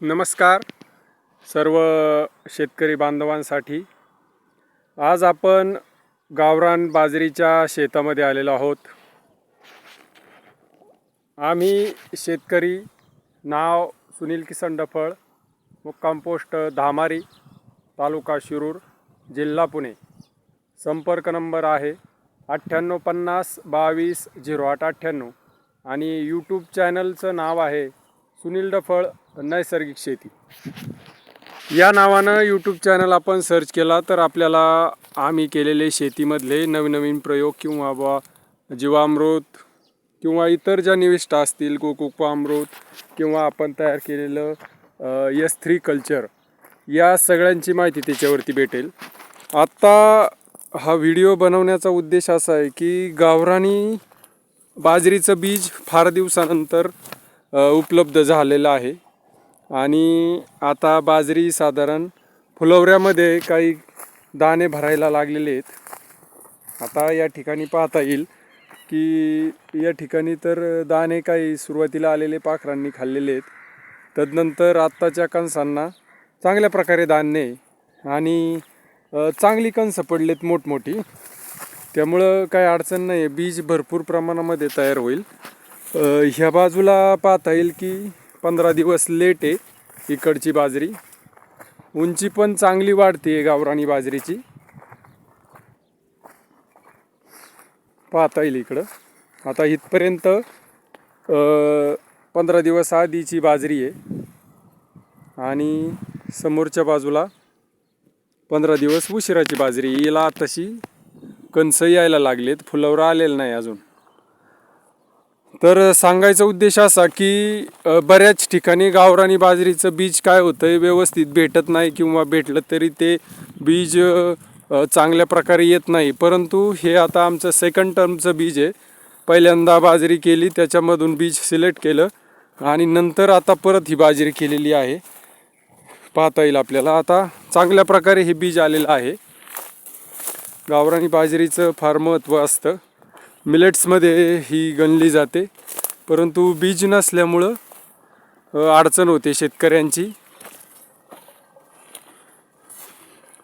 नमस्कार सर्व शेतकरी बांधवांसाठी. आज आपण गावरान बाजरीच्या शेतामध्ये आलेलो आहोत. आम्ही शेतकरी नाव सुनील किसन डफळ मुक्काम पोस्ट धामारी तालुका शिरूर जिल्हा पुणे. संपर्क नंबर आहे अठ्ठ्याण्णव पन्नास बावीस झिरो आठ अठ्ठ्याण्णव आणि यूट्यूब चॅनलचं नाव आहे सुनील डफळ नैसर्गिक शेती. या नावानं यूट्यूब चॅनल आपण सर्च केला तर आपल्याला आम्ही केलेले शेतीमधले नवीन नवीन प्रयोग किंवा बा जीवामृत किंवा इतर ज्या निविष्ठा असतील गोकुपामृत किंवा आपण तयार केलेलं यस थ्री कल्चर या सगळ्यांची माहिती त्याच्यावरती भेटेल. आत्ता हा व्हिडिओ बनवण्याचा उद्देश असा आहे की गावरानी बाजरीचं बीज फार दिवसानंतर उपलब्ध झालेलं आहे. आणि आता बाजरी साधारण फुलवऱ्यामध्ये काही दाणे भरायला लागलेले आहेत. आता या ठिकाणी पाहता येईल की या ठिकाणी तर दाणे काही सुरुवातीला आलेले पाखरांनी खाल्लेले आहेत. तदनंतर आत्ताच्या कणसांना चांगल्या प्रकारे धान्य आहे. आणि चांगली कणसं पडलेत मोठमोठी. त्यामुळं काही अडचण नाही आहे बीज भरपूर प्रमाणामध्ये तयार होईल. ह्या बाजूला पाहता येईल की पंधरा दिवस लेट आहे इकडची बाजरी. उंची पण चांगली वाढते आहे गावरानी बाजरीची. पाहता येईल इकडं. आता इथपर्यंत पंधरा दिवस आधीची बाजरी आहे. आणि समोरच्या बाजूला पंधरा दिवस उशिराची बाजरी. याला तशी कणसं यायला लागलेत. फुलावर आलेलं नाही अजून. तर सांगायचा उद्देश असा की बऱ्याच ठिकाणी गावरानी बाजरीचं बीज काय होतंय व्यवस्थित भेटत नाही किंवा भेटलं तरी ते बीज चांगल्या प्रकारे येत नाही. परंतु हे आता आमचं सेकंड टर्मचं बीज आहे. पहिल्यांदा बाजरी केली त्याच्यामधून बीज सिलेक्ट केलं आणि नंतर आता परत ही बाजरी केलेली आहे. पाहता येईल आपल्याला. आता चांगल्या प्रकारे हे बीज आलेलं आहे. गावरानी बाजरीचं फार महत्त्व असतं. मिलेट्समध्ये ही गणली जाते. परंतु बीज नसल्यामुळं अडचण होते शेतकऱ्यांची.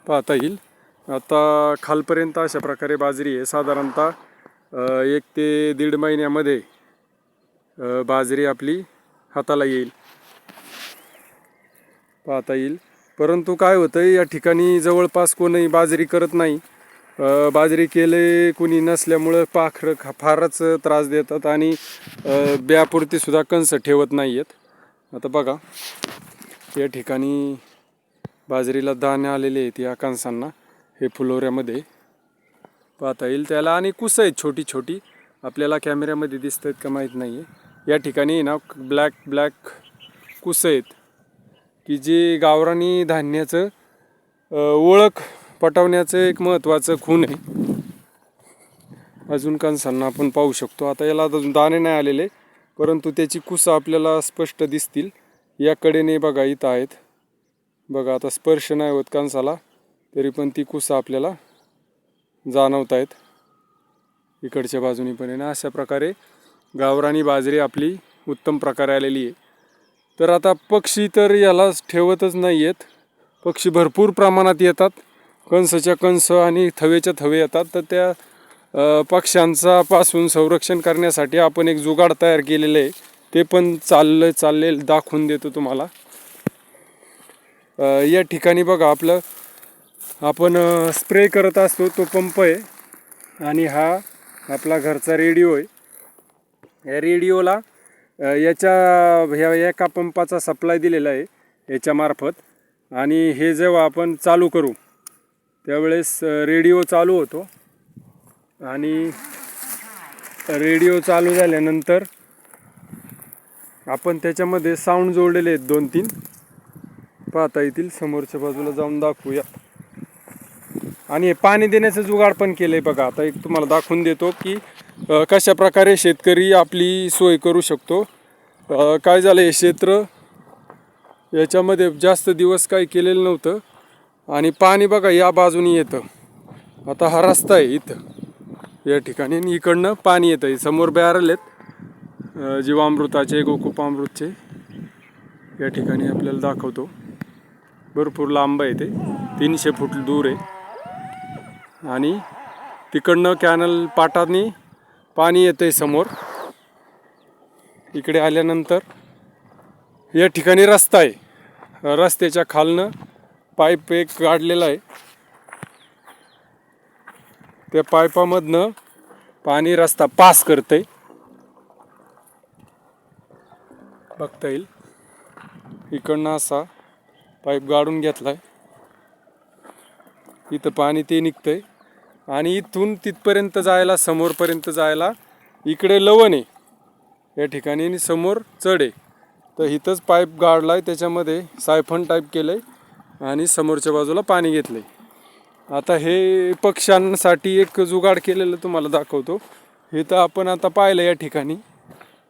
पाहता येईल. आता खालपर्यंत अशा प्रकारे बाजरी आहे. साधारणतः एक ते दीड महिन्यामध्ये बाजरी आपली हाताला येईल. पाहता येईल. परंतु काय होतं या ठिकाणी जवळपास कोणीही बाजरी करत नाही. बाजरी केले कुणी नसल्यामुळं पाखरं खा फारच त्रास देतात आणि अ, ब्यापुरती सुद्धा कंस ठेवत नाही आहेत आता बघा या ठिकाणी बाजरीला दाणे आलेले आहेत या कणसांना हे फुलोऱ्यामध्ये. पाहता येईल त्याला आणि कुसं आहेत छोटी छोटी आपल्याला कॅमेऱ्यामध्ये दिसत आहेत का माहीत नाही आहे या ठिकाणी ना ब्लॅक ब्लॅक कुसं आहेत की जे गावरानी धान्याचं ओळख पटवण्याचं एक महत्त्वाचं खूण आहे. अजून कणसांना आपण पाहू शकतो. आता याला अजून दाणे नाही आलेले परंतु त्याची कुसं आपल्याला स्पष्ट दिसतील याकडे नाही बघा इथं आहेत. बघा आता स्पर्श नाही होत कणसाला तरी पण ती कुसं आपल्याला जाणवत आहेत इकडच्या बाजूनी पण आहे ना अशा प्रकारे गावरानी बाजरी आपली उत्तम प्रकारे आलेली आहे. तर आता पक्षी तर याला ठेवतच नाही आहेत पक्षी भरपूर प्रमाणात येतात. कंसच्या कंस आणि थवेच्या थवे येतात तर त्या पक्ष्यांचा पासून संरक्षण करण्यासाठी आपण एक जुगाड तयार केलेलं आहे. ते पण चाललं चालले दाखवून देतो तुम्हाला. या ठिकाणी बघा आपलं आपण स्प्रे करत असतो तो पंप आहे. आणि हा आपला घरचा रेडिओ आहे. या रेडिओला याच्या ह्या एका पंपाचा सप्लाय दिलेला आहे याच्यामार्फत आणि हे जेव्हा आपण चालू करू त्यावेळेस रेडिओ चालू होतो. आणि रेडिओ चालू झाल्यानंतर आपण त्याच्यामध्ये साऊंड जोडलेले आहेत दोन तीन पाहता येतील समोरच्या बाजूला जाऊन दाखवूया. आणि हे पाणी देण्याचं जुगाड पण केलं आहे बघा. आता एक तुम्हाला दाखवून देतो की कशा प्रकारे शेतकरी आपली सोय करू शकतो. काय झालं हे क्षेत्र याच्यामध्ये जास्त दिवस काही केलेलं नव्हतं. आणि पाणी बघा या बाजूनी येतं. आता हा रस्ता आहे इथं. या ठिकाणी आणि इकडनं पाणी येतं. समोर बॅरल आहेत. जीवामृताचे गोकुपामृतचे या ठिकाणी आपल्याला दाखवतो. भरपूर लांब आहे ते. तीनशे फूट दूर आहे. आणि तिकडनं कॅनल पाटाने पाणी येतं आहे समोर. इकडे आल्यानंतर या ठिकाणी रस्ता आहे. रस्त्याच्या खालनं पाईप एक काढलेला आहे. त्या पाईपामधनं पाणी रस्ता पास करतंय. बघता येईल. इकडनं असा पाईप गाडून घेतलाय. इथं पाणी ते निघतंय. आणि इथून तिथपर्यंत जायला समोरपर्यंत जायला इकडे लवण आहे. या ठिकाणी आणि समोर चढ आहे. तर इथंच पाईप गाडलाय. त्याच्यामध्ये सायफन टाईप केलंय. आणि समोरच्या बाजूला पाणी घेतलंय. आता हे पक्ष्यांसाठी एक जुगाड केलेलं तुम्हाला दाखवतो. हे तर आपण आता पाहिलं या ठिकाणी.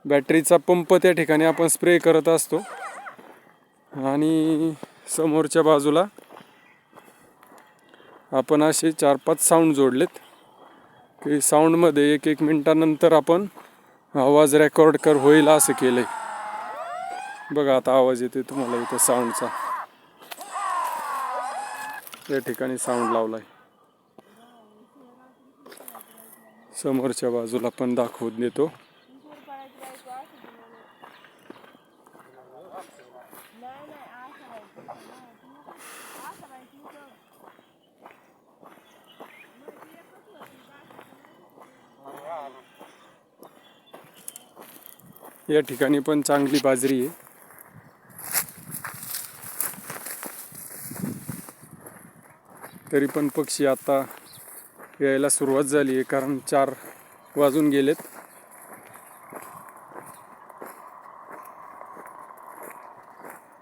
बॅटरीचा पंप त्या ठिकाणी आपण स्प्रे करत असतो. आणि समोरच्या बाजूला आपण असे चार पाच साऊंड जोडलेत. की साऊंडमध्ये एक एक मिनटानंतर आपण आवाज रेकॉर्ड कर होईल असं केलं आहे बघा आता आवाज येते तुम्हाला इथं साऊंडचा या ठिकाणी साऊंड लावलाय. समोरच्या बाजूला पण दाखवून देतो. या ठिकाणी पण चांगली बाजरी आहे. तरी पण पक्षी आता यायला सुरुवात झाली आहे कारण चार वाजून गेलेत.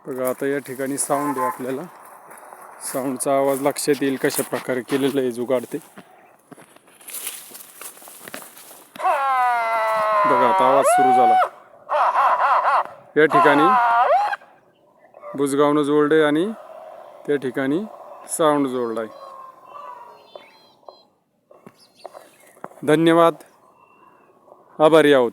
बघा आता या ठिकाणी साऊंड आहे आपल्याला. साऊंडचा आवाज लक्षात येईल कशा प्रकारे केलेलं आहे जुगाड ते. बघा आता आवाज सुरू झाला. या ठिकाणी बुजगावनं जोडले आणि त्या ठिकाणी साऊंड जोडलाय. धन्यवाद. आभारी आहोत.